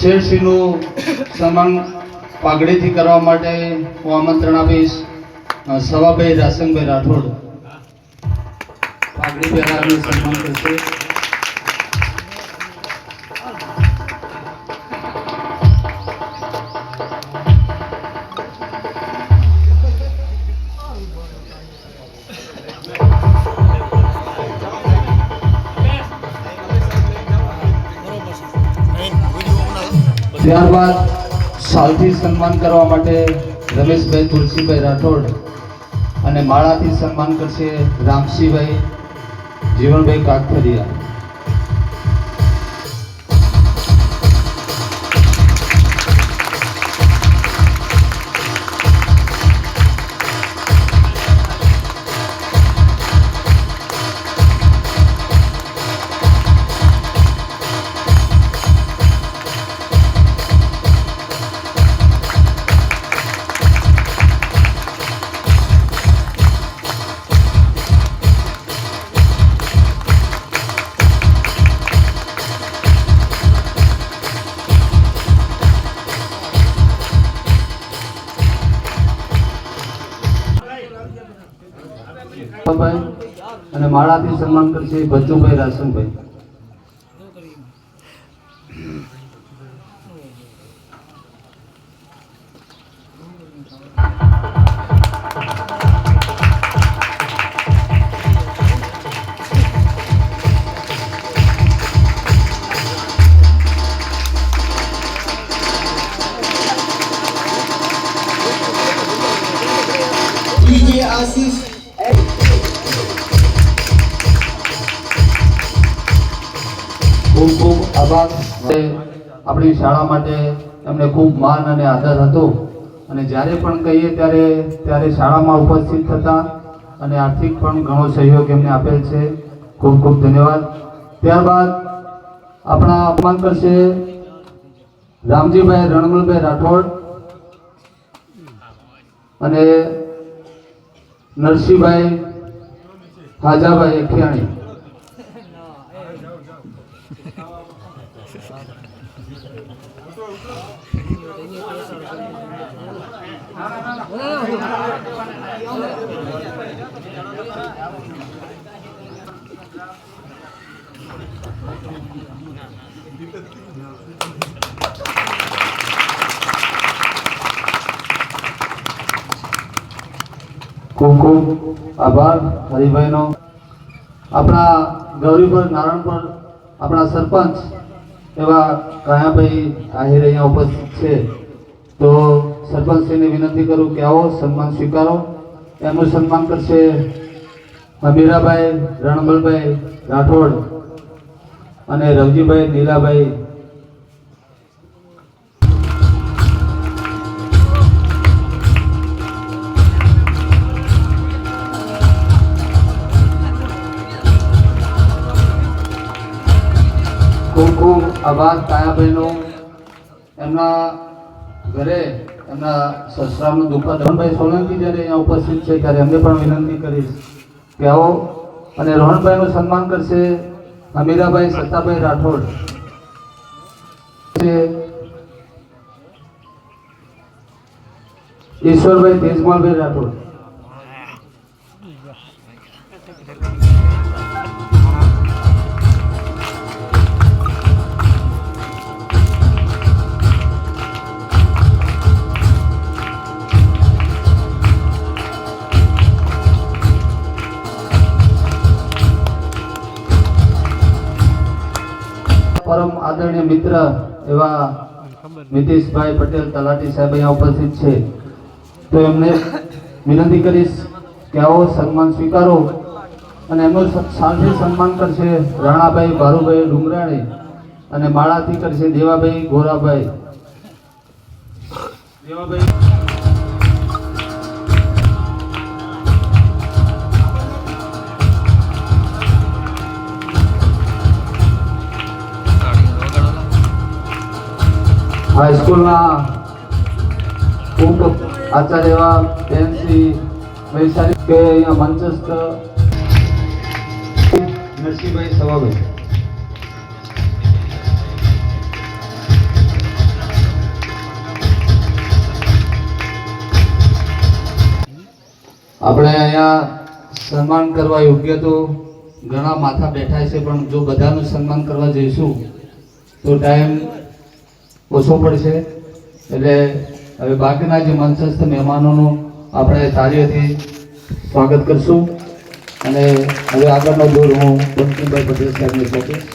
શેરશ્રીનું સન્માન પાઘડીથી કરવા માટે હું આમંત્રણ આપીશ. સવાભાઈ રાસંગભાઈ રાઠોડ. પાઘડી પહેરાવીને સન્માન કરશે. ત્યારબાદ શાલથી સન્માન કરવા માટે રમેશભાઈ તુલસીભાઈ રાઠોડ અને માળાથી સન્માન કરશે રામસિંહભાઈ જીવનભાઈ કાકથરિયા અને માળાથી સન્માન કરશે ભજુભાઈ રાસનભાઈ DJ Aziz ખૂબ ખૂબ આભાર. આપણી શાળા માટે એમને ખૂબ માન અને આદર હતો. અને જ્યારે પણ કહીએ ત્યારે ત્યારે શાળામાં ઉપસ્થિત થતા અને આર્થિક પણ ઘણો સહયોગ એમને આપેલ છે. ખૂબ ખૂબ ધન્યવાદ. ત્યારબાદ આપણા અપમાન કરશે રામજીભાઈ રણમલભાઈ રાઠોડ. અને નરસિંહભાઈ હાજાભાઈ એખિયાણી ખૂબ આભાર, હરિભાઈનો. આપણા ગૌરીપર નારણપર આપણા સરપંચ એવા કાયાભાઈ આહિર અહીંયા ઉપસ્થિત છે. તો સરપંચશ્રીને વિનંતી કરું કે આવો, સન્માન સ્વીકારો. એમનું સન્માન કરશે મીરાભાઈ રણમલભાઈ રાઠોડ અને રવજીભાઈ નીલાભાઈ ખૂબ ખૂબ આભાર કાયાભાઈનો એમના ઘરે એમના સસરાનું દુઃખ રોહનભાઈ સોલંકી જ્યારે અહીંયા ઉપસ્થિત છે ત્યારે એમને પણ વિનંતી કરીશ કે આવો અને રોહનભાઈનું સન્માન કરશે અમીરાભાઈ સત્તાભાઈ રાઠોડ. છે ઈશ્વરભાઈ તેજમાલભાઈ રાઠોડ. પરમ આદરણીય મિત્ર એવા નીતિશભાઈ પટેલ તલાટી સાહેબ અહીંયા ઉપસ્થિત છે. તો એમને વિનંતી કરીશ કે આવો સન્માન સ્વીકારો અને એમનું સાંજે સન્માન કરશે રાણાભાઈ ભારુભાઈ ડુંગરાણી અને માળાથી કરશે દેવાભાઈ ગોરાભાઈ. દેવાભાઈ હાઈસ્કૂલના ઉપ આચાર્ય એવા બેનશ્રી વૈશાલી કે અહીંયા મંચસ્થ નરસિંહભાઈ સવાભાઈ આપણે અહીંયા સન્માન કરવા યોગ્ય તો ઘણા માથા બેઠાય છે, પણ જો બધાનું સન્માન કરવા જઈશું, તો ટાઈમ ઓછો પડશે એટલે હવે બાકીના જે મંચસ્થ મહેમાનોનું આપણે તાળીઓથી સ્વાગત કરશું. અને હવે આગળનો દોર હું બંકિમભાઈ પટેલ સાહેબને સોંપીશ.